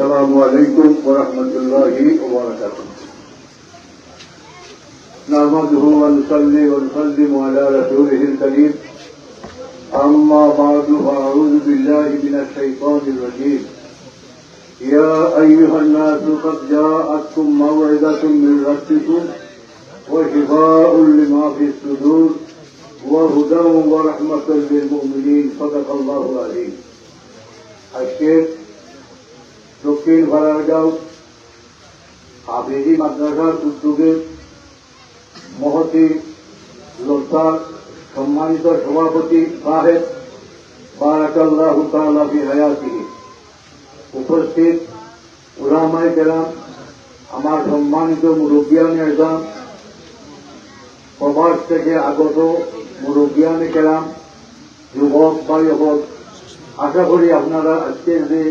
السلام عليكم ورحمة الله وبركاته نحمده ونصلي ونسلم على رسوله الكريم أما بعد فأعوذ بالله من الشيطان الرجيم يا أيها الناس قد جاءتكم موعظة من ربكم وشفاء لما في الصدور وهدى ورحمة للمؤمنين صدق الله العظيم আজকের দক্ষিণ ভাড়ারগাঁও হাফেজি মাদ্রাসার উদ্যোগে মহতি লোকসার সম্মানিত সভাপতি সাহেব বারাকাল্লাহ ফি উপস্থিত উলামায়ে কেরাম, আমার সম্মানিত মুরব্বিয়ান এজাম প্রবাস থেকে আগত মুরব্বিয়ানে কেরাম যুবক বা যুবক আশা করি আপনারা আজকের যে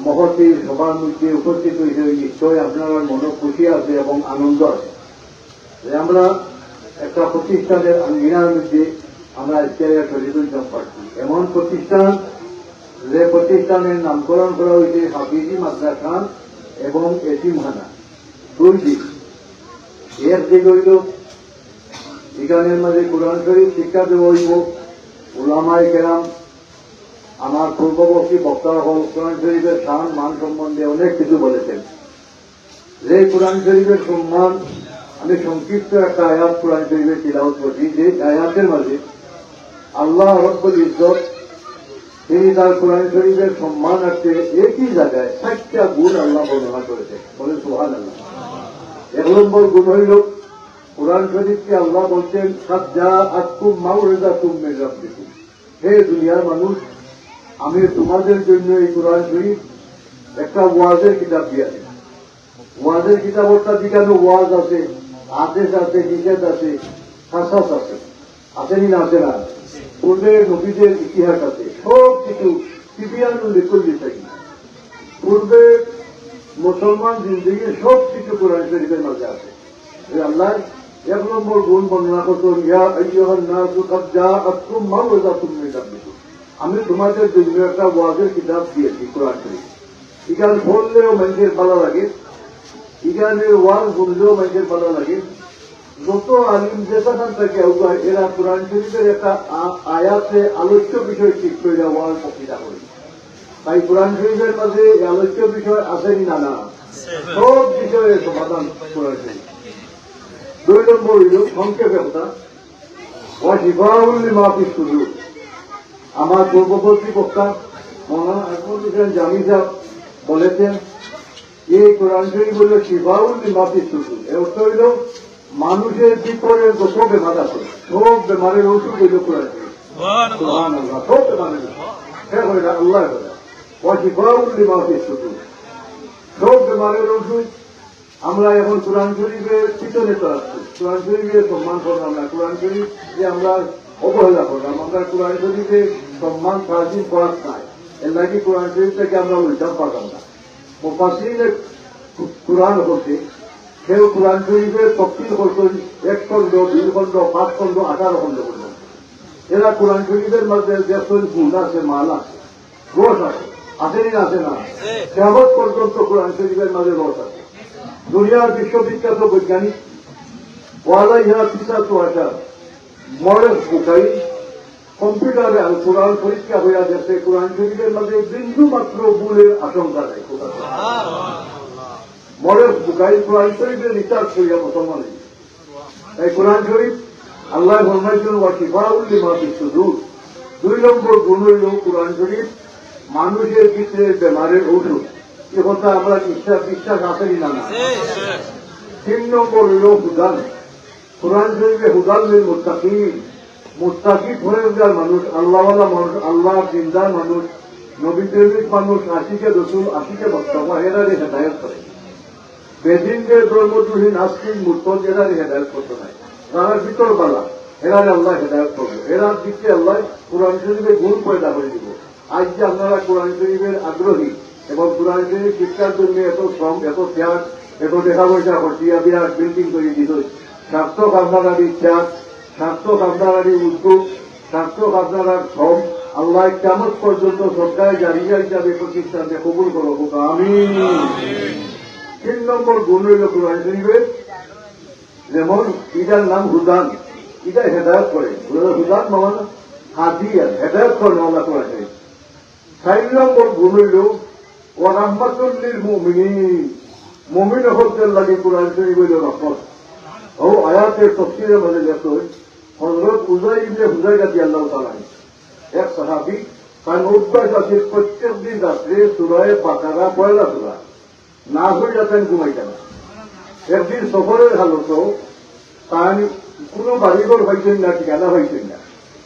মহতি সভার মধ্যে উপস্থিত হয়েছে নিশ্চয়ই আপনারা মনে খুশি আছে এবং আনন্দ আছে। যে আমরা একটা প্রতিষ্ঠানের আঙ্গিনার মধ্যে আমরা আজকে সচেতন পাচ্ছি এমন প্রতিষ্ঠান যে প্রতিষ্ঠানের নামকরণ করা হয়েছে হাফিজি মাদ্রাসা এবং এটিমহানা দুই দিক এর দিক হইল এখানের মাঝে কোরআন শরীফ শিক্ষা দেওয়া হইব ওলামাই কেরাম আমার পূর্ববর্তী বক্তারা হল কোরআন শরীফের সান, মান সম্বন্ধে অনেক কিছু বলেছেন। যে কোরআন শরীফের সম্মান, আমি সংক্ষিপ্ত একটা আয়াত কোরআন শরীফের তিলাওত করছি, যে আয়াতের মাঝে আল্লাহ রব্বুল ইজ্জত, তিনি তার কোরআন শরীফের সম্মান রাখতে একই জায়গায় ষাটটা গুণ আল্লাহ বর্ণনা করেছে বলে সোহান আল্লাহ এক নম্বর গুণ হইল, কোরআন শরীফকে আল্লাহ বলছেন সাজ্জা আকুম মাউরেজা তুম মেজাব হে দুনিয়ার মানুষ আমি তোমাদের জন্য এই কোরআন শরীফ একটা ওয়াজের কিতাব দিয়েছি ওয়াজের কিতাব অর্থাৎ যেখানে ওয়াজ আছে, আদেশ আছে, নিষেধ আছে শাসাস আছে আসেনি না আছে না? পূর্বে নবীদের ইতিহাস আছে, সব কিছু সিবিয়ান লিখল থাকি পূর্বে মুসলমান জিন্দগি সব কিছু কোরআন শরীফের মাঝে আছে। আল্লাহ, এক নম্বর গুণ বর্ণনা করতেন ইয়া আইয়ুহান নাসু কাদ জাআতকুম মাউইযাতুম মিন রাব্বিকুম। আমি তোমাদের জন্য একটা ওয়াজের কিতাব দিয়েছি, কোরআন শরীফ। এখানে পড়লেও মানুষের ভালো লাগে এখানে ওয়াজ শুনলেও মানুষের ভালো লাগে। যত আলিম যেখান থেকে এরা কোরআন শরীফের একটা আয়াতে আলোচ্য বিষয় ঠিক করে ওয়াজ বক্তৃতা করে। তাই কোরআন শরীফের মাঝে আলোচ্য বিষয় আসেনি না না। সব বিষয়ে সমাধান কোরআন শরীফ। দুই নম্বর হইল সংক্ষেপে কথা। ওয়াজিবাউল মাফি সুযোগ আমার পূর্ববর্তী বক্তা মৌলানা হোসেন জামি সাহেব বলেছেন এই কোরআন শরীফ হল শিবাউল মাফি সুযোগ এর অর্থ হইল মানুষের বিপরে যত বেমার আছে। সব বেমারের ওষুধ হইল কোরআন সব বেমারের হইল আল্লাহ সব বেমারের ওষুধ আমরা এখন কোরআন শরীফের পিছনে তো আসছি। কোরআন শরীফের সম্মান করলাম না কোরআন শরীফ যে আমরা অবহেলা করলাম আমরা কোরআন শরীফে সম্মান সারাদিন করার নাই এর লাগে কোরআন শরীফ থেকে আমরা উল্টাম পারলাম না মুফাসিনের কোরআন হচ্ছে কেউ কোরআন শরীফের তফসিল করছেন এক খণ্ড দুই খণ্ড পাঁচ খণ্ড আঠারো খণ্ড পর্যন্ত এরা কোরআন শরীফের মধ্যে যে গুণ আছে মাল আছে রস আছে আসেনি আছে না কেমন পর্যন্ত কোরআন শরীফের মাঝে রস আছে দুনিয়ার বিশ্ববিখ্যাত বৈজ্ঞানিক ওয়ালা ইহা পিসা তো আসা মরের বুকাই কম্পিউটারে কোরআন পরীক্ষা হইয়া গেছে কোরআন শরীফের মাঝে বিন্দু মাত্র ভুলের আশঙ্কা নেই মরের বুকাই কোরআন শরীফের রিসার্চ করিয়া মুসলমানে এই কোরআন শরীফ আল্লাহ ফরমাইছেন ওয়াকিফাউল্লি মাফি সুদূর দুই নম্বর গুণ হইল কোরআন শরীফ মানুষের ভিতরে বেমারের ঔষধ। এ কথা আমরা বিশ্বাস বিশ্বাস আসেনি না? না তিন নম্বর হইল হুদান। কোরআন শরীফে হুদান হইল মুস্তাকিম মুস্তাকিব হয়ে মানুষ মানুষ আল্লাহ চিন্তার মানুষ, নবী প্রেমিক মানুষ, আশিকে রসুল, আশিকে বক্তব্য এরারে হেদায়ত করে। বেদিনদের ধর্মদ্রোহী নাস্তিক মূর্ত এরারে হেদায়ত করতে নাই তারা ভিতর বালা এরারে আল্লাহ হেদায়ত করবে। এরার দিকে আল্লাহ কোরআন শরীফে গুণ পয়দা করে দিব। আজ যে আপনারা কোরআন শরীফের আগ্রহী এবং কোরআন শরীফ শিক্ষার জন্য এত শ্রম, এত ত্যাগ, এত দেখা পয়সা খরচিয়া বিরাট বিল্ডিং দিত স্বাস্থ্য আপনারারই ত্যাগ স্বাস্থ্য আপনারারই উদ্যোগ, স্বাস্থ্য আপনারার শ্রম, আল্লাহ কেমন পর্যন্ত সরকারি জারিয়া হিসাবে প্রতিষ্ঠানকে কবুল করো খোকা আমি তিন নম্বর গুণ হইল কোরআন যেমন ইটার নাম হুদান। এটা হেদায়ত করে। হুদান মানে হাদিয়া হেদায়ত করে আল্লাহ কোরআন শরীফ। চার নম্বর গুণ হইল ও রহমাতুল্লিল মুমিনিন। মুমিন হকদের লাগে কোরআন শরীফ হইল ও আয়াতের তফসিরের মাঝে লেখো হজরত উজাই ইবনে হুজাই রাজি আল্লাহ তাআলা এক সাহাবি তার অভ্যাস আছে, প্রত্যেক দিন রাত্রে সুরায় পাকারা পয়লা সুরা, না হয়ে যাতেন ঘুমাইতেন না একদিন সফরের হালত, তার কোন বাড়িঘর হয়েছেন না, ঠিকানা হয়েছেন না।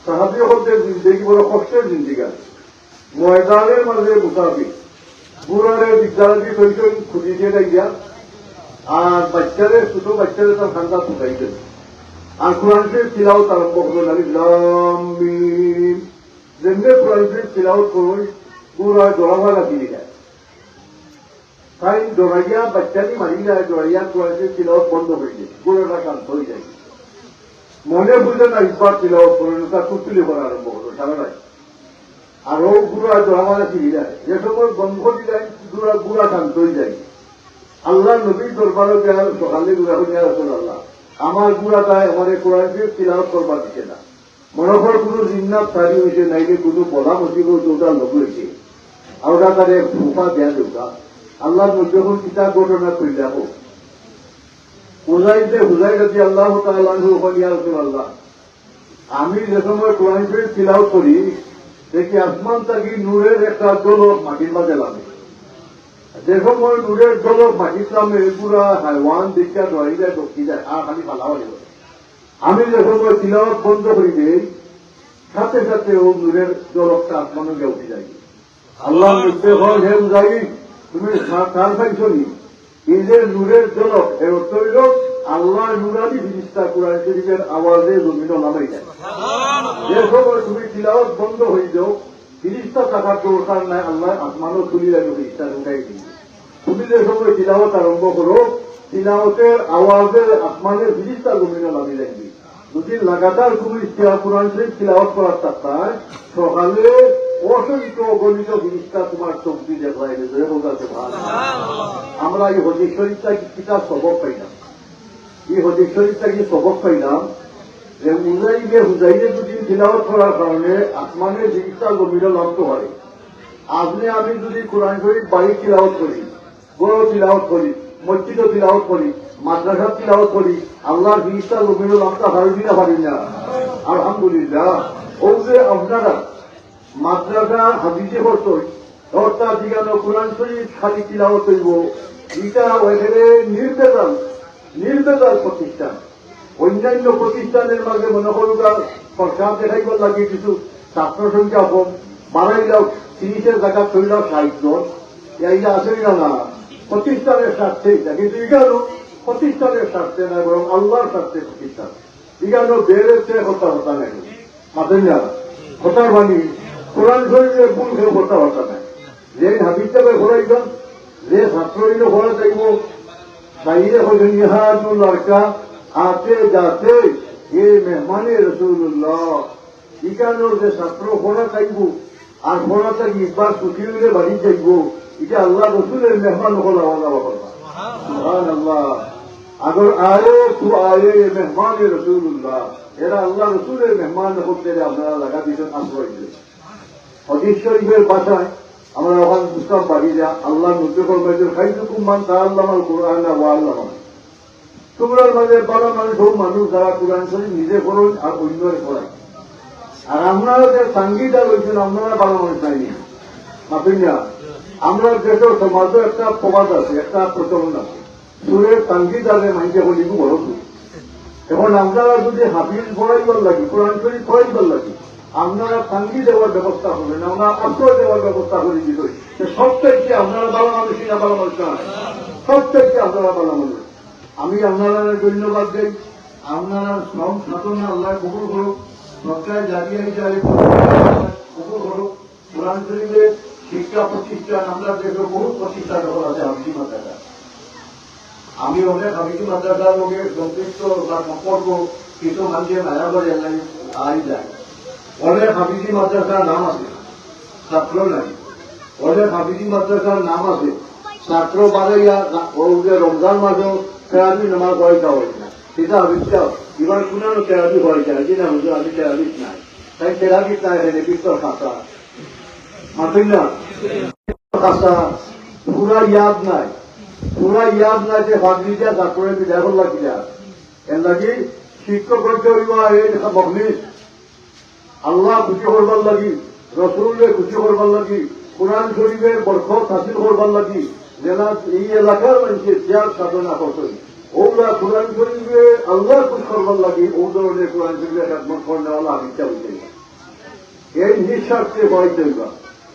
সাহাবি হকদের জিন্দিগি, বড় কষ্টের জিন্দিগা ময়দানের মাঝে মুসাফি বুড়ারে বিদ্যালয় হয়েছেন খুঁজিছে যাইয়া আর বাচ্চাদের, ছোট বাচ্চাদের তার ঠান্ডা ফুটাইছেন আর কোরআন শরীফ তিলাওত আরম্ভ করলেন আমি লামিম যেমনি কোরআন শরীফ তিলাওত করুন পুরা জড়াভাগা দিয়ে যায় তাই জড়াইয়া বাচ্চাটি মারি যায় জড়াইয়া কোরআন শরীফ তিলাওত বন্ধ হয়ে যায় পুরোটা শান্ত হয়ে যায়। মনে বুঝে না, একবার তিলাওত করলেন তার কুতুলি করা আরম্ভ করল সারা রাত। আরও গুড়া জড়াভাগা দিয়ে যায় যে সময় বন্ধ দিয়ে যায় গুড়া গুড়া শান্ত হয়ে যায়। আল্লাহ নবীর দরবারে সকালে গুড়া হয়ে আসল আল্লাহ আমার গুড়াটায় আমার কোরআন শরীফ তিলাওত করবার দিচ্ছে না। মনে কর কোনো জিন্নাত তারি হয়েছে, নাইলে কোনো বলা মসিব চৌটা লোক হয়েছে। আওটা তারে ফুফা দেয়া দেউকা আল্লাহ কোন কিতাব ঘটনা করে দেখো হুজাইতে হুজাই রাজি আল্লাহ আল্লাহ আমি যে সময় কোরআন শরীফ তিলাওত করি, দেখি আসমান থাকি নূরের একটা দলক মাটির মাঝে লাগে। দীক্ষা ধরি যায় ঢুকি যায় আর খালি আমি যে সময় তিলাওয়াত বন্ধ করি দেই সাথে সাথে ও নূরের দলকটা আসমানে গিয়ে উঠে যায় আল্লাহ মধ্যে হয় হে যাই তুমি কার পাইছো নি? এই যে নূরের জলক এর অর্থ হইল আল্লাহ নুরানি জিনিসটা কোরআন শরীফের আওয়াজে জমিন নামাই যায় যে সময় তুমি তিলাওয়াত বন্ধ হয়ে যাও জিনিসটা টাকার দরকার নাই আল্লাহ আসমানও তুলি লাগে জিনিসটা উঠাই দিই তুমি যে সময় তিলাওয়াত আরম্ভ করো তিলাওয়াতের আওয়াজে আসমানের জিনিসটা জমিনে নামি লাগবে যদি লাগাতার তুমি ইতিহাস কোরআন শরীফ তিলাওয়াত করার তার সকালে অসংখ্য গণিত জিনিসটা তোমার দেখাই গেছে বোঝাতে ভালো। আমরা এই হদিস শরীফটা কিতাব সবক পাইলাম? এই হদিস শরীফটা কি সবক পাইলাম? যে হুজাইবে হুজাইবে দুদিন তিলাওয়াত করার কারণে আসমানের জিনিসটা গভীরে লব্ধ হয়। আপনি আমি যদি কোরআন শরীফ বাড়ি তিলাওয়াত করি, বড় তিলাওয়াত করি মসজিদ তিলাওয়াত করি মাদ্রাসা তিলাওয়াত করি, আল্লাহর জিনিসটা গভীরে লব্ধা পারি না পারি না। আলহামদুলিল্লাহ। ও যে আপনারা মাদ্রাসা হাদিসে করতো অর্থাৎ যেখানে কোরআন শরীফ খালি তিলাওয়াত হইব, এটা ওইখানে নির্বেদাল নির্বেদাল প্রতিষ্ঠান। অন্যান্য প্রতিষ্ঠানের মাঝে মনে করুকা সরকার দেখাইবার লাগে কিছু ছাত্র সংখ্যা কম বাড়াইলাও তিরিশের জায়গা চলিলাও সাহিত্য এইটা আসেই না না প্রতিষ্ঠানের স্বার্থে এটা কিন্তু এখানেও প্রতিষ্ঠানের স্বার্থে না, বরং আল্লাহর স্বার্থে প্রতিষ্ঠান। এখানেও বেড়েছে হতা হতা নাই। মাতেন না? হতার বাণী, কোরআন শরীরের ভুল কেউ হতা হতা নাই। যে হাবিজাবে ঘোরাইবেন যে ছাত্র ঘোরা যাইব, বাইরে হলেন ইহাদু লড়কা আতে যাতে এ মেহমানে রসুল্লাহ ইকানোর যে ছাত্র পড়া চাইব, আর পড়া চাই ইবার সুখী হইলে বাড়ি যাইব। এটা আল্লাহ রসুলের মেহমান হল আল্লাহ আল্লাহ আগর আয়ে তু আয়ে মেহমান রসুল্লাহ এরা আল্লাহ রসুলের মেহমান হতে আপনারা লাগা দিয়েছেন আশ্রয় শরীফের বাসায় আমরা ওখানে বুঝতাম পারি যে আল্লাহ নব্বই করবেন খাইতুকুম মান তা আল্লাহ কোরআন ওয়া আল্লাহ তোমরার মাঝে বড় মানুষ হোক মানুষ যারা কোরআন শরীফ নিজে করুন আর অন্যরে করায় আর আপনারা যে সাঙ্গীটা রয়েছেন আপনারা ভালো মানুষ নাইনি মাফিন না? আমরা দেশের সমাজে একটা প্রবাদ আছে, একটা প্রচলন আছে। সুরের সাঙ্গীতারে মাইকে বলিব বড় এখন আপনারা যদি হাফিজ পড়াইবার লাগি, কোরআন শরীফ পড়াইবার লাগি, আপনারা সাঙ্গী দেওয়ার ব্যবস্থা করবেন, আমরা আশ্রয় দেওয়ার ব্যবস্থা করে দিবেন সব থেকে আপনারা ভালো মানুষ না ভালো মানুষ না। সব থেকে আপনারা ভালো মানুষ। আমি আপনারা ধন্যবাদ দেই। আপনারা শ্রম সাধন আল্লাহ কবুল করুক। সরকার জাতীয় হিসাবে কবুল করুক। কোরআন শরীফে শিক্ষা প্রতিষ্ঠান আমরা দেশে বহু প্রতিষ্ঠান এখন আছে হাবিজি মাদ্রাসা। আমি অনেক হাবিজি মাদ্রাসার লোকের সংশ্লিষ্ট বা সম্পর্ক কিছু মানুষের মায়া করে আই যায় অনেক হাফিজি মাদ্রাসার নাম আছে। ছাত্র নাই। অনেক হাফিজি মাদ্রাসার নাম আছে। ছাত্র বাড়াইয়া রমজান মাসেও তেরাবি নামাজ পড়াইতে হয় না সেটা হাবিজটা এবার কোনানো তেরাবি হয়ে যায়। যে না হুজুর আমি তেরাবিস নাই। তাই তেরাবিস নাই এখানে বিস্তর খাতা। মাতুই না? খাতা। পুরা ইয়াদ নাই। পুরা ইয়াদ নাই যে ভাগলিটা তারপরে বিদায় হল লাগিলা এর লাগি শিক্ষক হইবা এই মখলিস আল্লাহ খুশি করবার লাগি রসুলের খুশি করবার লাগি, কোরআন শরীফের বরকত হাসিল করবার লাগি। যেনা এই এলাকার মানুষের ত্যাগ সাধনা করতেন। ওগুলা কোরআন শরীফে আল্লাহ খুশ করবার লাগি, ও ধরনের কোরআন শরীফের একমত করনেওয়ালা আবিদ্যা হইতে এই নিঃস্বার্থে হইবা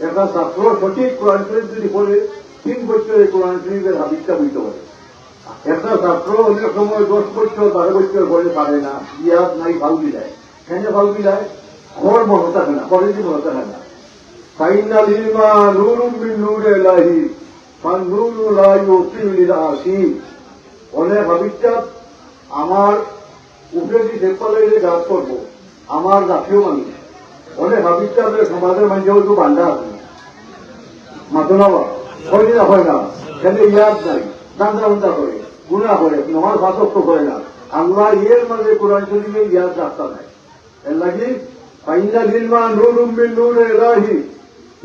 একটা ছাত্র সঠিক কোরআন শরীফ যদি পড়ে, তিন বছরে কোরআন শরীফের হাবিজটা হইতে পারে। একটা ছাত্র অনেক সময় দশ বছর, বারো বছর বলে পারে না, ইয়াদ নাই, ভালো বিলায় কেন ভালো বিলায় ঘর মনে থাকে না কলেজে মনে থাকে না। ফাইনাল ইলমা নুরুম মিন নূরে লাহি অনেক হাবিজটা আমার উপরে যে দেখপালে গাছ করব, আমার জাতীয় মানুষ অনেক হাবিজটা সমাজের মানুষের একটু বান্ধা আছে। মাথো না বা হয় না হয় না। কেন ইয়াদ নাই, দান্দা বান্দা করে গুণা করে, নমাজ ভাষক্ত করে না। আল্লাহ ইয়ের মাঝে কোরআন শরীফে ইয়াদ রাস্তা নাই। এর লাগি ফাইনাল ইলমা নূর উম্মিন নূর এলাহি।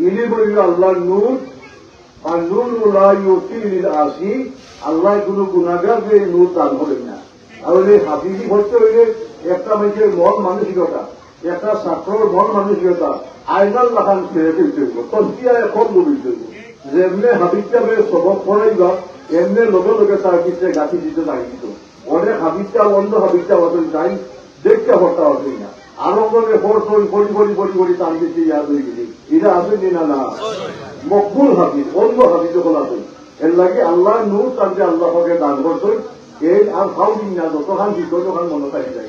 ইলিম হইল আল্লাহর নূর আর নূর আসি আল্লাহ কোনো গুণাগারকে নূর দান করেন না। তাহলে হাফিজি হচ্ছে হইলে একটা মানুষের মন মানসিকতা, একটা ছাত্রর মন মানসিকতা আইনাল লাগান ছেড়ে ফেলতে হইব তস্তিয়া এখন বলি হইব। যেমনে হাবিজটাবে সবক পড়াইবা এমনি লগে লগে তার পিছনে গাছি দিতে দিত। অনেক হাবিজটা অন্য হাবিজটা অত টাইম দেখতে হরতা হতই না। আরও করে ফোর বড়ি বড়ি বড়ি বড়ি তার পিছিয়ে ইয়াদ হয়ে গেলি এটা আসেনি না না মকবুল হাবিজ অন্য হাবিজ বলা তুই এর লাগে আল্লাহ নূর তাকে আল্লাহ পাকে দান করতই এই আর খাও দিন না, যতখান দিত তখন মনে থাকি যাই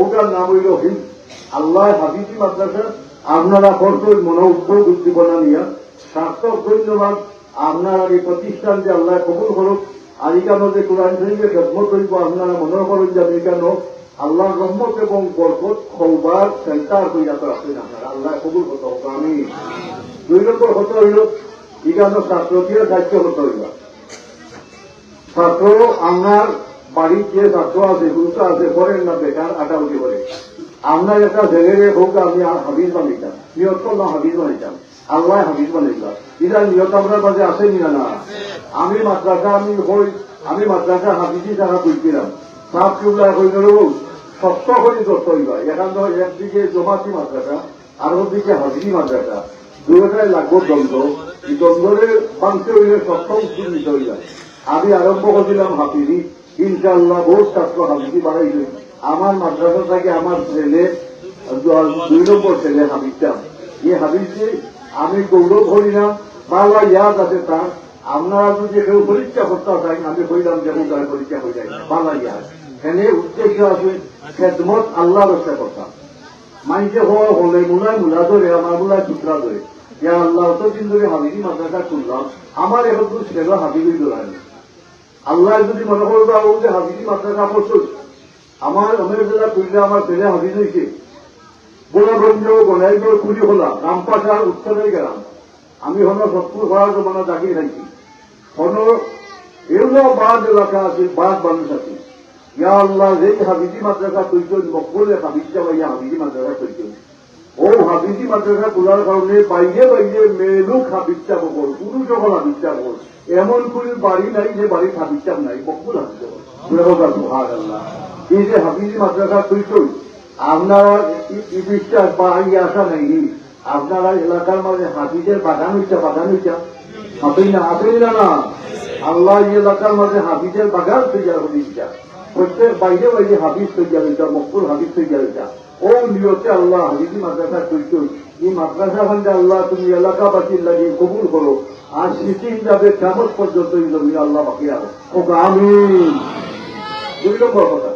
ওটার নাম হইল হিম আল্লাহ হাবিজি মাদ্রাসা, আপনারা করতই মনে উদ্যোগ উদ্দীপনা নিয়ে, সার্থক ধন্যবাদ। আপনারা এই প্রতিষ্ঠান যে আল্লাহ কবুল করুক আলিকানো যে কোরআন শরীফে খেদমত করিব আপনারা মনে করেন যে আলিকানো আল্লাহ রহমত এবং বরকত, খৌবার, সেন্টার হইয়া তো রাখেন আপনারা আল্লাহ কবুল হতো আমি দুই নম্বর হতে হইল ইগানো ছাত্রকে দায়িত্ব হতে হইল। ছাত্র আমার বাড়ির যে ছাত্র আছে, গুরুত্ব আছে করেন না বেকার আটা উঠি করে। আপনার একটা ছেলেরে হোক, আমি আর হাবিজ বানাইতাম নিয়ত না হাবিজ বানাইতাম আল্লাহ হাবিজ বানাইতাম এটা নিয়ত আমরা মাঝে আসেনি না? না। আমি মাদ্রাসা, আমি হই, আমি মাদ্রাসা হাবিজি তারা বুঝছিলাম সাপ কিউলা হইল সত্য করে দত্ত হইবা এখান তো একদিকে জমাতি মাদ্রাসা আর ওদিকে হাবিজি মাদ্রাসা দুটাই লাগবো দ্বন্দ্ব। এই দ্বন্দ্বের বাংতে হইলে সুর নিতে হইবা আমি আরম্ভ করেছিলাম হাফিজি। ইনশাল্লাহ বহু ছাত্র হাফিজি বাড়াইছে আমার মাদ্রাসা থেকে আমার ছেলে দুই নম্বর ছেলে হাবিজটা এই হাবিজটি আমি গৌরব করি না বাংলা ইয়াদ আছে তার আপনারা যদি কেউ পরীক্ষা করতে চাই আমি কইলাম যেমন তার পরীক্ষা হয়ে যায়। বাংলা ইয়াদ। এখানে উদ্দেশ্য আছে খেদমত আল্লাহ রক্ষা করতাম মাইকে হওয়া হলে মুলায় মুলা ধরে আমার মুলায় টুকরা ধরে ইয়া আল্লাহ অতদিন ধরে হাবিবি মাদ্রাসা খুললাম আমার এখন তো ছেলে হাবিবি ধরানি আল্লাহ যদি মনে করব ও যে হাবিবি মাদ্রাসা প্রচুর আমার আমের জেলা খুললে আমার ছেলে হাবিজ হয়েছে গোলাগঞ্জ গোলাইগড় কুড়ি হলা রামপাশার উত্তরের গেলাম। আমি হলো সত্তর ঘোড়ার জমানা চাকরি থাকি হলো এগুলো বাদ এলাকা আছে বাদ মানুষ আছে ইয়া আল্লাহ যেই হাবিজি মাদ্রাসা তৈরি মকবুলে হাবিজটা বা ইয়া হাবিজি মাদ্রাসা তৈরি ও হাবিজি মাদ্রাসা খোলার কারণে বাইরে বাইরে মেলুক হাবিজটা বকল কোনো যখন হাবিজটা বকল এমন কোনো বাড়ি নাই যে বাড়ির হাবিজটা নাই মকবুল হাবিজটা আল্লাহ এই যে হাবিজি মাদ্রাসা তৈরি আপনারা বিশ্বাস বা এই আশা নেই আপনারা এলাকার মাঝে হাবিজের বাগান হইছে বাগান হইছা হাবিজ না হাবিজ না আল্লাহ এলাকার মাঝে হাবিজের বাগান তৈরি হইছা প্রত্যেক বাইরে বাইরে হাবিজ তৈরি হইতা মকবুল হাবিজ তৈরি হইতা ও নিয়তে আল্লাহ হাবিজি মাদ্রাসা তৈরি এই মাদ্রাসা ভান্ডে আল্লাহ, তুমি এলাকাবাসীর লাগে কবুল করো। আর সিটিং যাবে কেমন পর্যন্ত এই জমি আল্লাহ বাকি আরও ও আমি দুই নম্বর কথা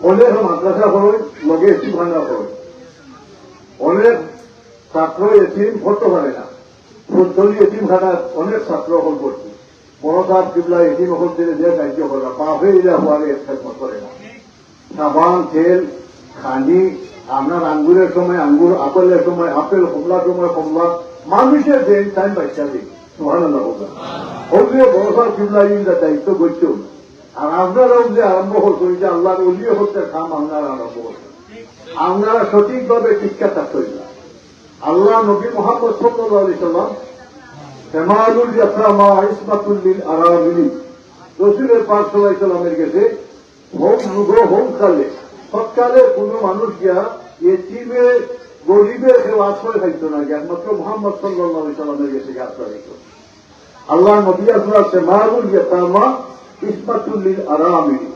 অনেক মাদ্রাসা হয় লগে এসি ভাঙা হয় অনেক ছাত্র এটিম পড়তে পারে না। ফুলতলি এটিম খানা অনেক ছাত্র হল পড়ছে সাহেব কিবলা এটিম হল দিলে যে কার্য করে না পাপে এরা হওয়ারে খেদমত করে না। সাবান, তেল, খানি আপনার আঙ্গুরের সময়, আঙ্গুর আপেলের সময়, আপেল, কমলার সময়, কমলা, মানুষের দেন টাইম বাচ্চা ইন্দা দায়িত্ব করছ আর আপনারাও যে আরম্ভ করছেন, যে আল্লাহর অলিও হচ্ছে কাম আপনারা আরম্ভ করছেন। আপনারা সঠিকভাবে টিকা আল্লাহ নবী মোহাম্মদ সাল্লাহ হেমালুল ইয়াফরামা ইসমাতুল্লিল আরামিলি রসুলের পাক সাল্লাহ সাল্লামের কাছে হোম যুগ হোম কালে সৎকালে কোন মানুষ গিয়া এটিমে গরিবের কেউ আশ্রয় খাইত না একমাত্র মোহাম্মদ সাল্লাহ সাল্লামের কাছে আশ্রয় খাইত আল্লাহ নবী আসলাম হেমালুল ইয়াফরামা ইসমাতুল্লিল আরামিলি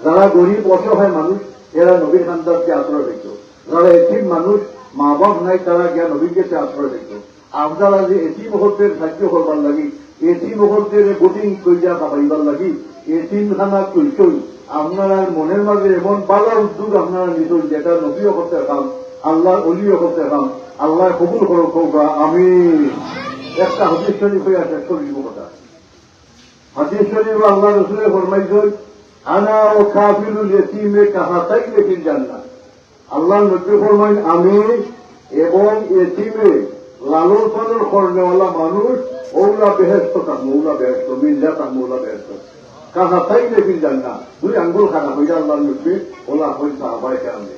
যারা গরিব, অসহায় মানুষ, এরা নবীর খান্দারকে আশ্রয় দিত যারা এটিম মানুষ মা বাপ নাই, তারা গিয়া নবীর কাছে আশ্রয় দিত আপনারা যে এটি মুহূর্তের সাহায্য করবার লাগি এটি মুহূর্তের বোটিং কইয়া খাবাইবার লাগি এটিম খানা কইসই আপনারা মনের মাঝে এমন বালা উদ্যোগ আপনারা নিতন যেটা নবীও করতে কাম আল্লাহ অলিও করতে কাম আল্লাহ কবুল করো কৌকা আমি একটা হদিস শরীফ শেষ করে দিব কথা। হাদিস শরীফ আল্লাহ রসুলের ফরমাইছেন আনা ও কাফিলুল ইয়তিমে কাহাতাই লেখিন জান্নাত আল্লাহ নবী ফরমাইন, আমি এবং এতিমে লালন পালন করনেওয়ালা মানুষ ওগুলা বেহেস্ত থাকব ওগুলা বেহেস্ত, মির্জা থাকব ওগুলা বেহেস্ত। কাহাতাই লেখিন জান্নাত দুই আঙ্গুল খানা হইয়া আল্লাহ নবী ওলা হই সাহাবাই কেরামে।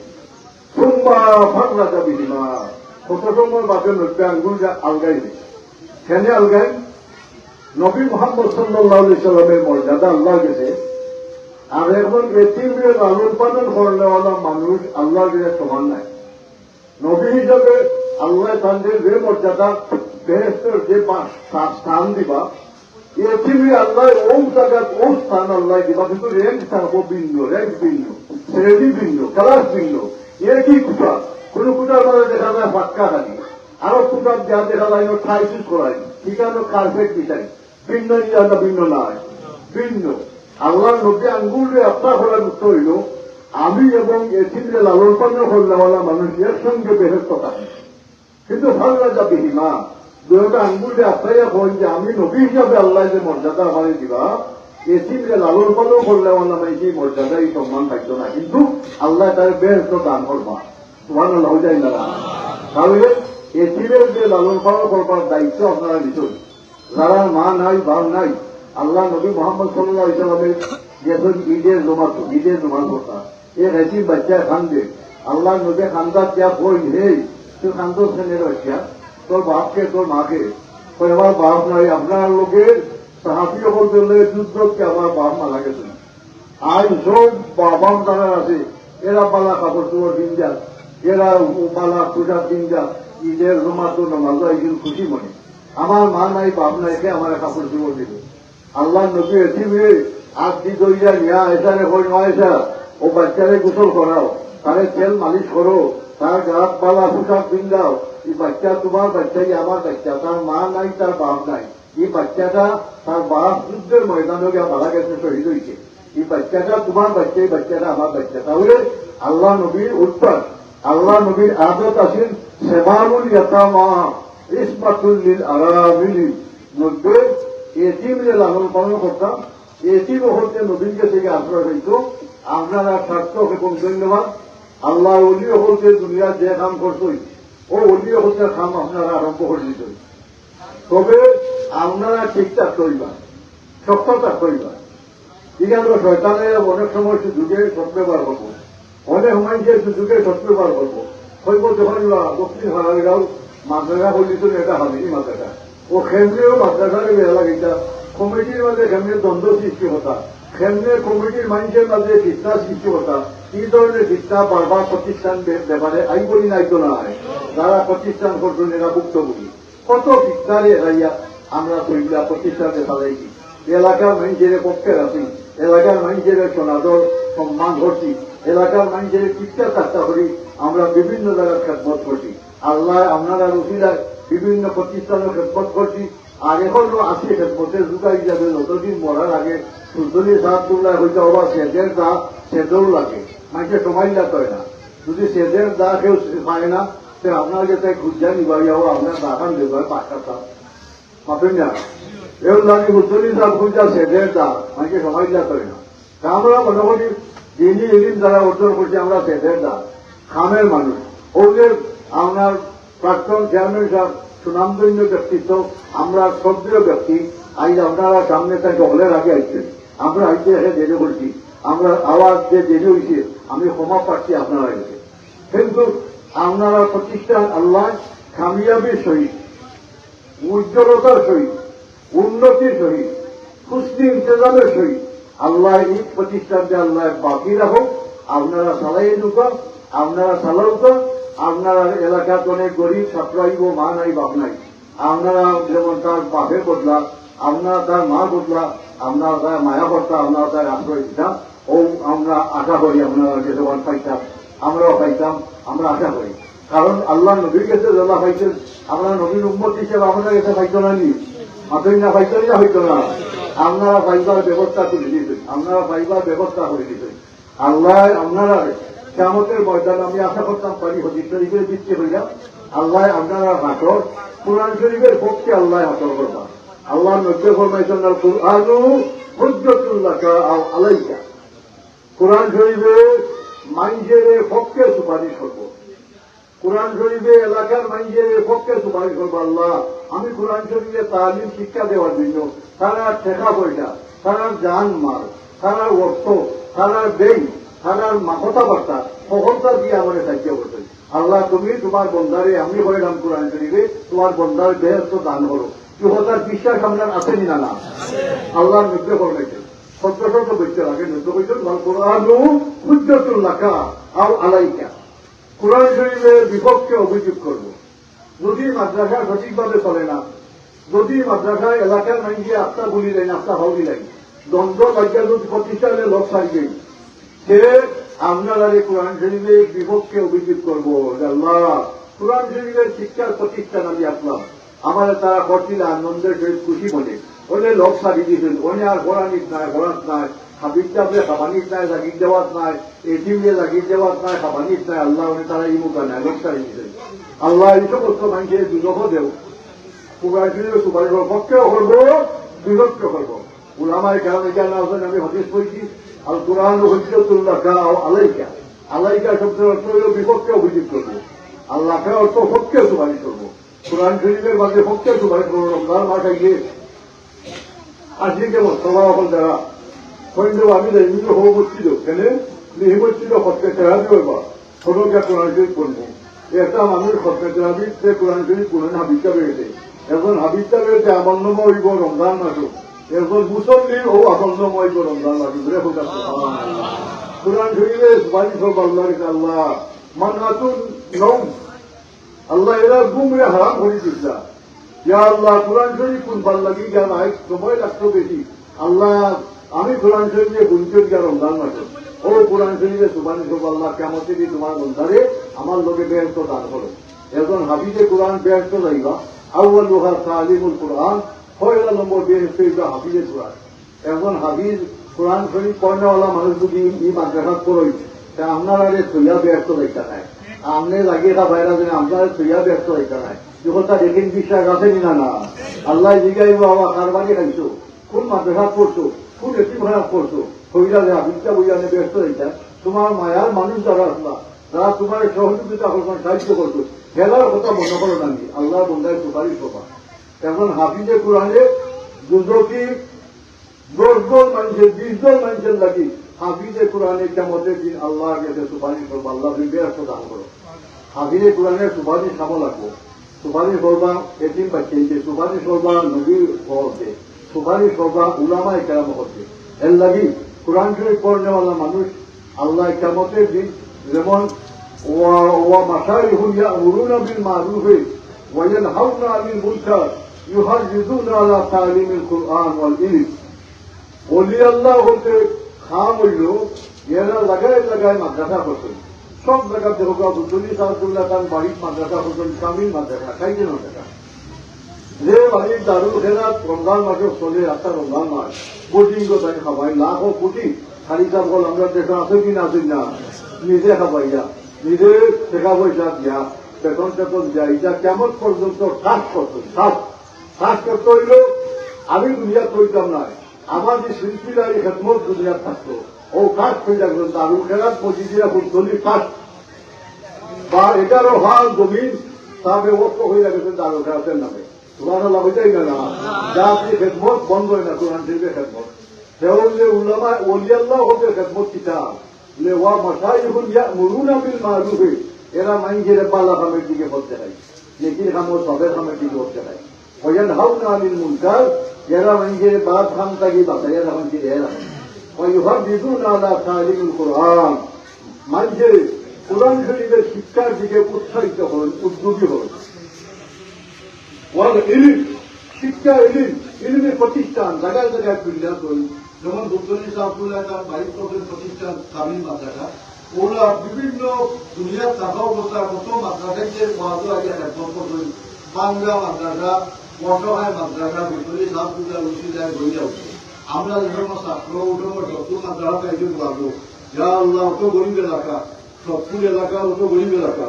সুম্মা ফাকরা যাবি মা কত সময় বাপে নব্বে আঙ্গুল যা আলগাই নেই কেন আলগাই নবী মোহাম্মদ সাল্লাহ সাল্লামের মর্যাদা আল্লাহ গেছে আর এখন এতিমের লালন পালন করলেওয়ালা মানুষ আল্লাহর কাছে সমান নাই। নবী হিসাবে আল্লাহ তাদের যে মর্যাদা, বেহেস্তের যে স্থান- দিবা এতিমে আল্লাহ ও জায়গা ও স্থান আল্লাহ দিবা, কিন্তু র্যাঙ্ক থাকব ভিন্ন র্যাঙ্ক ভিন্ন, শ্রেণি ভিন্ন ক্লাস ভিন্ন। এর কি কুটা কোন কুটার মধ্যে দেখা যায় ফাটকা খালি। আরও কুটার যা দেখা যায় ঠাই চুজ করাই। ঠিকানো কার্পেট বিছাই ভিন্ন নিয়ে ভিন্ন নয় ভিন্ন। আল্লাহ নবী আঙ্গুলে আপনার হলে মুক্ত হইল। আমি এবং এটিমরে লালন পালন করলেওয়ালা মানুষ এর সঙ্গে বেহেস্ত থাকে কিন্তু ভালো লাগা বিহিমা দুটা আঙ্গুলে আপনারা হন যে আমি নবী হিসাবে আল্লাহ যে মর্যাদা আমার দিবা এটিমরে লালন পালন করলেওয়ালা মানে সেই মর্যাদা এই সম্মান থাকতো না। কিন্তু আল্লাহ তার বেহেস্ত দান করবা। তোমার আল্লাহ যায় না তাহলে এটিমের যে লালন পালন করবার দায়িত্ব আপনারা নিচ্ছেন যারা মা নাই, বাপ নাই, আল্লাহ নবী মোহাম্মদ সাল্লাহ ইসলামের যখন ঈদের জমা ঈদের জমা কথা রেসি বাচ্চা খান্দে। আল্লাহ নবী খান্দার যা কই হে, তুই খান্দো শ্রেণির বাচ্চা, তোর বাপকে, তোর মাকে। কই আমার বাপ নাই, আপনার লোকের সাহাবিও বলতে যুদ্ধকে আমার বাপ মা মারা গেছে। আজ সব বাবাম তারা আছে, এরা পালা কাপড় চোপড় দিন যা এরা পালা পূজা দিন যা ঈদের জমা তো নামাজ একদিন খুশি মনে। আমার মা নাই, বাপ নাই, কে আমার কাপড় চোপড় দিবে? আল্লাহ নবী এসিবে আজ দি দইয়া নিয়া এসারে কই নয়সা ও বাচ্চারে গোসল করাও, তারে তেল মালিশ করো, তার গাত পালা পোশাক পিন্দাও এই বাচ্চা তোমার বাচ্চাই, আমার বাচ্চা। তার মা নাই, তার বাপ নাই। এই বাচ্চাটা তার বাপ যুদ্ধের ময়দানে গিয়ে মারা গেছে, শহীদ হয়েছে এই বাচ্চাটা তোমার বাচ্চা, এই বাচ্চাটা আমার বাচ্চা। তাহলে আল্লাহ নবীর উত্তর আল্লাহ নবীর আদত আছেন সেবানুল ইয়াতামা ইসমাতুল্লিল আরামিলি। মধ্যে এটিমে লালন পালন করতাম এটিম হচ্ছে নবীর কাছে আশ্রয় হইত আপনারা সার্থক এবং ধন্যবাদ। আল্লাহ অলিও হচ্ছে দুনিয়া যে কাম করছই ও অলিও হচ্ছে কাম আপনারা আরম্ভ করে দিত তবে আপনারা ঠিকঠাক করিবা সত্যতা করিবা ঠিক আছে, শয়তানের অনেক সময় সুযোগে সৎ ব্যবহার করব অনেক সময় যে সুযোগে সৎ ব্যবহার করব হইব যখন দক্ষিণ হারাগাঁও মাদ্রাসা বলিত এটা হাবিনি মাদ্রাসা। ও কেন্দ্রীয় মাদ্রাসার বেলা কমিটির মাঝে কেমনি দ্বন্দ্ব সৃষ্টি হতা। কেমনে কমিটির মানুষের মাঝে ফিতনা সৃষ্টি হতা কি ধরনের ফিতনা বারবার প্রতিষ্ঠান ব্যাপারে আই বলি নাই তো না হয় যারা প্রতিষ্ঠান করছেন এরা ভুক্তভোগী। কত ফিতনারে এরাইয়া আমরা কইলা প্রতিষ্ঠানে চালাইছি এলাকার মানুষের পক্ষে আছি, এলাকার মানুষের সনাদর সম্মান করছি, এলাকার মানুষের চিত্তা চার্চা করি, আমরা বিভিন্ন জায়গার খেদমত করছি। আল্লাহ আপনারা রুচিরায় বিভিন্ন প্রতিষ্ঠানের খেদমত করছি আর এখনও আছে খেদমতের যুগাই যাবে যতদিন মরার আগে সুন্দরী সাহাবুল্লাহ হইতে অবা সেদের দা সেদেও লাগে। মানুষের সময় লাগতে হয় না। যদি সেদের দা কেউ পায় না সে আপনার কাছে খুঁজা নিবাইয়াও আপনার দাখান দেবার পাঁচটা সাপ। পাবেন না। এও লাগে উত্তরী সাপ খুঁজা সেদের দা মানুষের সময় লাগতে হয় না। আমরা মোটামুটি যিনি এদিন যারা অর্জন করছি, আমরা সেদের দা। খামের মানুষ। ওদের আপনার প্রাক্তন চেয়ারম্যান সাহেব সুনামধন্য ব্যক্তিত্ব আমরা শ্রদ্ধেয় ব্যক্তি। আজ আপনারা সামনে থেকে হলের আগে আসছেন আমরা আইতে এসে দেরি করছি আমরা আওয়াজ যে দেরি হয়েছে আমি ক্ষমা পাচ্ছি আপনারা এসে কিন্তু আপনারা প্রতিষ্ঠান আল্লাহ কামিয়াবির সহিত, উজ্জ্বলতার সহিত, উন্নতির সহিত কুস্তি ইন্তজামের সহিত আল্লাহ এই প্রতিষ্ঠানকে আল্লাহ বাকি রাখুক। আপনারা চালাই ঢুকা আপনারা তো আপনারা এলাকার অনেক গরিব ছাত্র আইব মা নাই, বাপ নাই। আপনারা যেমন তার বাপের বদলা, আপনারা তার মা বদলা, আপনারা তার মায়া কর্তা, আপনারা তার আশ্রয় দিতাম, ও আমরা আশা করি আপনারা যেমন পাইতাম, আমরাও পাইতাম, আমরা আশা করি। কারণ আল্লাহ নবীর কাছে যারা পাইছেন, আমরা নবীর উন্মত হিসেবে আপনার কাছে পাইতো না নি? আপনি না পাইতেন না, হইতো না। আপনারা পাইবার ব্যবস্থা করে দিয়েছেন, আপনারা পাইবার ব্যবস্থা করে দিয়েছেন। আল্লাহ, আপনারা কেমতের ময়দান আমি আশা করতাম পারি, হদিস শরীফের বৃত্তি হইলাম আল্লাহ আপনারা হাতর কোরআন শরীফের পক্ষে আল্লাহ হাতর করবা। আল্লাহ নব্য ফরমাইছেন আলু হুজ্জতুল্লাহ আলাইকা কোরআন শরীফের মাইজের পক্ষে সুপারিশ করব। কোরআন শরীফে এলাকার মানুষের পক্ষে সুপারিশ করব, আল্লাহ, আমি কোরআন শরীফে তালিম, শিক্ষা দেওয়ার জন্য তারা ঠেকা পয়সা তারা যান মাল তারা অর্থ তারা ব্যাংক তারার কথাবার্তা সফলতা দিয়ে আমার সাহায্য করতেন আল্লাহ, তুমি তোমার বন্ধারে আমি হইলাম কোরআন শরীফে তোমার বন্ধার বেহস্ত দান করো। চুহতার বিশ্বাস আপনার আসেনি না না? আল্লাহর নির্দেশ করলেন সত্য সত্য বৈদ্য আগে নির্দেশ করছেন কোরআন হুজ্জতুল্লাহ আর আলাইকা। কোরআন শরীফের বিপক্ষে অভিযোগ করব। যদি মাদ্রাসা সঠিকভাবে চলে না, যদি মাদ্রাসায় এলাকার মাইন্ডে আস্থা বলি দেয় আস্থা হওয়া দেয়, দ্বন্দ্ব যদি প্রতিষ্ঠানে লোক সারিবে সে আপনারা কোরআন শরীফের বিপক্ষে অভিযোগ করব আল্লাহ, কোরআন শরীফের শিক্ষার প্রতিষ্ঠান আমি আসলাম। আমার তারা করছিল আনন্দের সহিত খুশি মনে। ওনে লোক সারি দিয়েছেন ওনে আর গোড়ানিত নাই গোড়াত নাই। হাবিব চাপলে খাবানিত নাই জাগির দেওয়াত নাই। এটিমে জাগির দেওয়াত নাই খাবানিত নাই আল্লাহ উনি তারা ইমুকা নাই লোক সারি দিয়েছেন আল্লাহ এই সমস্ত মানুষের দুজক দেও। কোরআন শরীফের সুপারিশের পক্ষেও করব বিভক্ত করব। উলামায় কেন এখানে আছেন আমি হদিস পড়ছি। আর কোরআন হজ্জতুল্লাহ গাও আলাইকা আলাইকা শব্দের অর্থ হল বিপক্ষে অভিযোগ করব। আল্লাহকে অর্থ পক্ষে সুপারিশ করব। কোরআন শরীফের মাঝে পক্ষে সুপারিশ করব, রমজান মাসে গিয়ে। আজকে কেমন? হল যারা। সৈন্য আমি নিজ হব বসছিল কেন? নিহি বসছিল সত্যি তেরাবি হইবা সদকে কোরআন শরীফ পড়ব। একটা মানুষ সত্যি তেরাবি সে কোরআন শরীফ কোরআন হাবিজটা বেড়েছে এখন হাবিজটা বেড়েছে আনন্দময় হইব রমজান মাসও এরপর মুসল্লির ও রমজান মাসও ধরে হোক কোরআন শরীফে সুপারিশ করব আল্লাহ আল্লাহ মান্নাতুন নৌ আল্লাহ এরা গুমরে হারাম করে দিচ্ছা ইয়া আল্লাহ, কোরআন শরীফ কোন ভালো লাগি জ্ঞান আয় সময় লাগতো বেশি। আল্লাহ, আমি কোরআন শরীফে গুঞ্জন জ্ঞান রমজান মাসে। ও কোরআন শরীফে সুবানি সব আল্লাহ কেমন থেকে তোমার বন্ধারে আমার লোকে ব্যস্ত দান করো। এখন হাবিজে কোরআন ব্যস্ত যাইবা আউ্বাল লোহার তালিমুল কোরআন পয়লা নম্বর ব্যস্ত হইবা হাবিজে কোরআন। এখন হাবিজ কোরআন শরীফ পড়নেওয়ালা মানুষ যদি ই মাদ্রাসাত করই তা আপনার আগে সইয়া ব্যস্ত দেখা নাই। আমনে লাগিয়ে থা বাইরা যেন আপনার সইয়া ব্যস্ত দেখা নাই। যখন তা দেখেন বিশ্বাস আছে না না। আল্লাহ জিগাইব আমার কারবানি খাইছো। কোন মাদ্রাসাত পড়ছো? কোন একটি ভাড়া পড়ছো? হইলা যে আবিষ্কার বইয়ানে ব্যস্ত হইতা তোমার মায়ার মানুষ যারা আসলা যারা তোমার সহযোগিতা সাহায্য করছ খেলার কথা মনে করো না আল্লাহ বন্ধায় সুপারিশ করবা। এখন হাফিজে কোরআনে দুদকি দশ দল মানুষের, বিশ দল মানুষের লাগি হাফিজে কোরআনে কেমতের দিন আল্লাহ গেছে সুপারিশ করব, আল্লাহ বিবেরাক্ত দান করো। হাফিজে কোরআনে সুপারিশ সামো লাগবো। সুপারিশ করবা এটিম বাচ্চাইছে সুপারিশ করবা নবীর হচ্ছে সুপারিশ করবা উলামায় কেরাম হচ্ছে এর লাগি কোরআন শরীফ পড়নেওয়ালা মানুষ, আল্লাহ কেমতের দিন যেমন, ওয়া ওয়া মাসাই হুইয়া অরুণা হয়ে মারুফে হাউ না আমির বুঝছা يحرضون على تعليم القرآن والعلم অলি আল্লাহ হতে খাম হইল এরা লাগায় লাগায় মাদ্রাসা করছেন সব জায়গা দেখো বুদ্ধলি সাহায্যুল্লাহ খান বাড়ির মাদ্রাসা করছেন কামিল মাদ্রাসা খাইছেন মাদ্রাসা যে বাড়ির দারুল খেলা রমজান মাসে চলে আটটা রমজান মাস কোটিং তাই খাবাই লাখ ও কোটি খালি চাপল আমরা দেখা আছে কি না আছে না নিজে খাবাইয়া নিজে টাকা পয়সা দিয়া বেতন টেতন দিয়া এটা কেমন পর্যন্ত শ্বাস করতো শ্বাস শ্বাস করতে হইল, আমি দুনিয়া কইতাম না আমার যে শিল্পীরা এই খেদমত দুনিয়া থাকতো, ও কাজ হয়ে যাবে দারুল খেলার পঁচিশিরা ফুটবলি কাজ বা এগারো হাল জমিন তাহলে ওপর হয়ে গেছে দারো খেলাতের নামে। তোমার লাগাইটাই না যা আপনি খেদমত, বন্ধ হয় না কোরআন শরীফের খেদমত। সেগুলো উলামা, ওলিয়াল্লাহ হবে খেদমত কিতাব লে ওয়া মাসাইহুল ইয়ামুরুনা বিল মারুফি। এরা মাইজের পালা খামের দিকে বলতে হয়। নেকির খামর সবের খামের দিকে বলতে হয়। ওয়ান হাউনা আনিল মুনকার এরা মাইজের বাদ খাম তাগি বাতাইয়া রাখেন কি এরা ويهددون على تعليم القرآن মাঝে কোরআন শরীফের শিক্ষার দিকে উৎসাহিত হন উদ্যোগী হন ওয়াল ইলিম শিক্ষা ইলিম ইলিমের প্রতিষ্ঠান জায়গায় জায়গায় বিল্ডার করি যেমন দুর্গনী সাহবুল্লাহ তার বাইশ বছরের প্রতিষ্ঠান তামিল মাদ্রাসা ওরা বিভিন্ন দুনিয়ার থাকা অবস্থা কত মাদ্রাসাকে মহাজ আগে একদম করি বাংলা মাদ্রাসা অসহায় মাদ্রাসা দুর্গনী সাহবুল্লাহ রশিদায় বই যাচ্ছে আমরা যখন ছাত্র উঠবো যত মাদ্রাসা একজন পাবো যা আল্লাহ অত গরিব এলাকা সবপুর এলাকা অত গরিব এলাকা।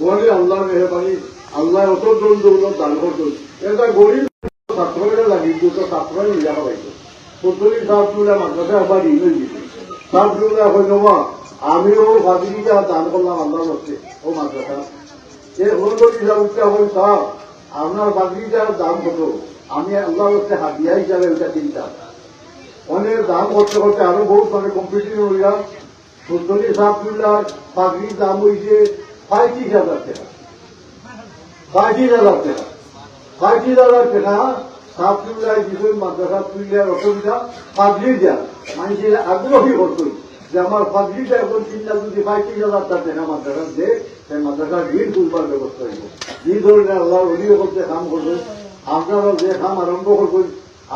ওখানে আল্লাহ মেহরবানি আল্লাহ অত জন দৌলত দান করতো এটা গরিব ছাত্ররা লাগি, দুটো ছাত্রই মিলা হবাইতো পুতুলি সাহবুল্লাহ মাদ্রাসা আবার ঋণ হয়ে গেছে। সাহবুল্লাহ হইল আমিও ভাবিটা দান করলাম আল্লাহ হচ্ছে ও মাদ্রাসা। এ হলুদ হিসাবে হল আপনার বাগিটার দাম কত? আমি আল্লাহ হচ্ছে হাতিয়া হিসাবে ওটা চিন্তা। অনেক দাম করতে করতে আরও বহুত মানে কম্পিটিশন হইয়া সুন্দরী সাহবুল্লাহ পাগড়ির দাম হইছে পঁয়ত্রিশ হাজার টাকা। পঁয়ত্রিশ হাজার টাকা। পঁয়ত্রিশ হাজার টাকা সাহবুল্লাহ বিষয় মাদ্রাসা তুলিয়ার অসুবিধা পাগড়ির দেয়া। মানুষের আগ্রহী করতই যে আমার পাগড়িটা এখন চিন্তা যদি পঁয়ত্রিশ হাজার টাকা মাদ্রাসা দে সেই মাদ্রাসা ঋণ তুলবার ব্যবস্থা হইব। এই ধরনের আল্লাহ অলিও করতে কাম করবেন আপনারা যে কাম আরম্ভ করবেন,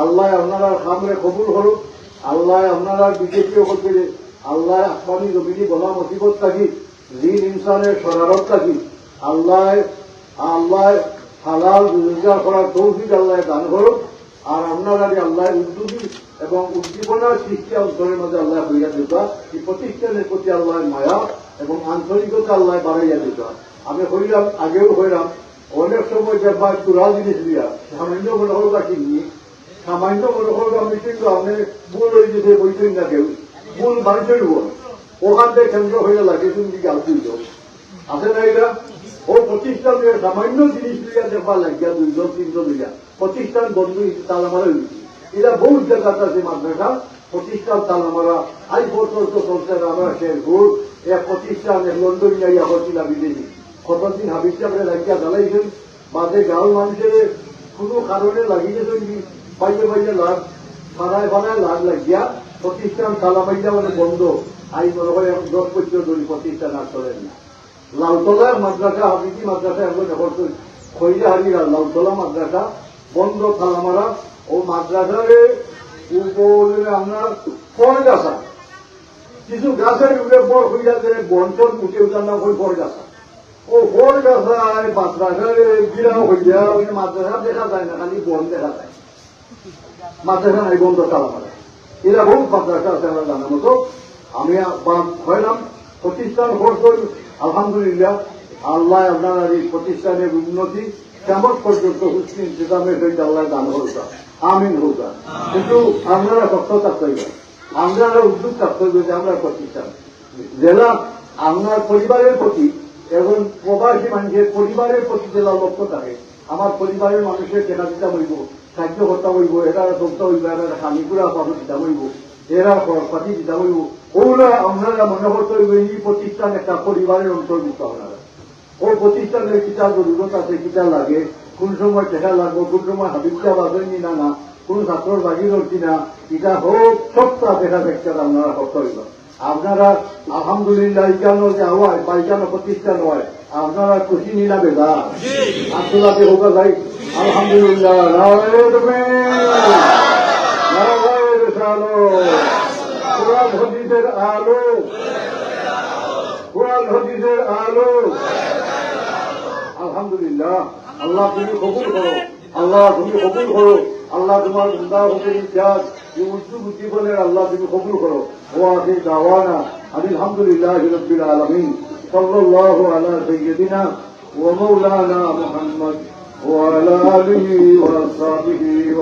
আল্লাহ আপনারা খামরে কবুল করুক, আল্লাহ আপনারা বিজেপিও করতে আল্লাহ আসমানি জমিনি বলা মসিবত থাকি, ঋণ ইনসানের সরারত থাকি, আল্লাহ আল্লাহ হালাল রোজগার করার তৌফিক আল্লাহ দান করুক, আর আপনারা যে আল্লাহ উদ্যোগী এবং উদ্দীপনার সৃষ্টি অঞ্চলের মধ্যে আল্লাহ হইয়া দিতা এই প্রতিষ্ঠানের প্রতি আল্লাহ মায়া এবং আন্তরিকতা আল্লাহ বাড়াইয়া দিতা আমি হইলাম, আগেও হইলাম, অনেক সময় যে বা চূড়া জিনিস দিয়া, সামান্য মনে হল বা কিনি সামান্য মনে হল বা মিটিং আপনি ভুল হয়ে যেতে বইতেন না কেউ ভুল বাড়ি চলব। ওখান থেকে কেন্দ্র হয়ে লাগে তুমি দিকে আলতুই আছে না এটা? ও প্রতিষ্ঠান সামান্য জিনিস লইয়া দেখবা লাগিয়া দুইজন, তিনজন লইয়া প্রতিষ্ঠান বন্ধু তালা মারা হয়েছে এরা বহুত জায়গাতে আছে মাদ্রাসা। প্রতিষ্ঠান তালা মারা আজ পর্যন্ত চলছে আমরা শের ঘুর এক প্রতিষ্ঠান লন্ডন যাইয়া হচ্ছিল বিদেশি। কতদিন হাবিজ সাহেবরে লাগিয়া জ্বালাইছেন? বাদে গাঁও মানুষের কোনো কারণে লাগিয়ে গেছেন বাইরে বাইরে লাভ ফাড়ায় ফাড়ায় লাভ লাগিয়া প্রতিষ্ঠান তালা মাইয়া মানে বন্ধ। আই মনে হয় এখন দশ বছর ধরে প্রতিষ্ঠান আর চলেন না। লালতলার মাদ্রাসা হাবিজি মাদ্রাসা এখন এখন খৈরা হারিয়া লালতলা মাদ্রাসা বন্ধ থালামারা ও মাদ্রাসারে উপরে আপনার ফল গাছা। কিছু গাছের উপরে বড় হইয়া গেলে বন্টন উঠে উঠার নাম ওই বড় গাছা। ও ফল গাছায় মাদ্রাসারে গিরাও হইয়া ওই মাদ্রাসা দেখা যায় না, খালি বন দেখা যায়। মাদ্রাসা নাই, বন্ধ থালামারা এরা বহু মাদ্রাসা আছে আমার জানার মতো। আমি হইলাম, প্রতিষ্ঠান খরচ আলহামদুলিল্লাহ, আল্লাহ আপনার এই প্রতিষ্ঠানের উন্নতি কেমন পর্যন্ত হুসনি ইন্তজামের সহিত আল্লাহ দান হোকা আমিন হোকা কিন্তু আপনারা শক্ত থাকতে আপনারা উদ্যোগ থাকতে যে আমরা প্রতিষ্ঠান জেলা আপনার পরিবারের প্রতি এবং প্রবাসী মানুষের পরিবারের প্রতি জেলা লক্ষ্য থাকে, আমার পরিবারের মানুষের কেনা দিতে হইব, খাদ্য করতে হইব, এরা দগ্ধ হইব, এরা খানিকুড়া পাবো দিতে হইব, এরা খরচাপাতি দিতে হইব। ওরা আপনারা মনে করতে হইব এই প্রতিষ্ঠান একটা পরিবারের অন্তর্ভুক্ত আপনারা। ওই প্রতিষ্ঠানের কিতা জরুরত আছে, কিতা লাগে কোন সময় টেকা লাগবো কোন সময় হাবিবটা বাজেনি না না কোন ছাত্রর বাগি ধরছি না এটা হোক সবটা দেখা দেখতে আপনারা হইব আপনারা আলহামদুলিল্লাহ ইকানো যে হওয়ায় বা ইকানো প্রতিষ্ঠান হয় আপনারা খুশি নিলা বেদা আব্দুল্লাহকে হোক ভাই আলহামদুলিল্লাহ কোরআন আলো। কোরআন আলো। আলহামদুলিল্লাহ। আল্লাহ তুমি কবুল করো। আল্লাহ তুমি কবুল করো। আল্লাহ তোমার গুন্ডা হুকুম ত্যাগ উঁচু বুদ্ধি বলে আল্লাহ তুমি কবুল করো। ও আগে দাওয়ানা, আলহামদুলিল্লাহ রব্বিল আলমিন। সাল্লাল্লাহু আলা সাইয়্যিদিনা ওয়া মাওলানা মুহাম্মদ ওয়া আলা আলিহি ওয়া সাহবিহি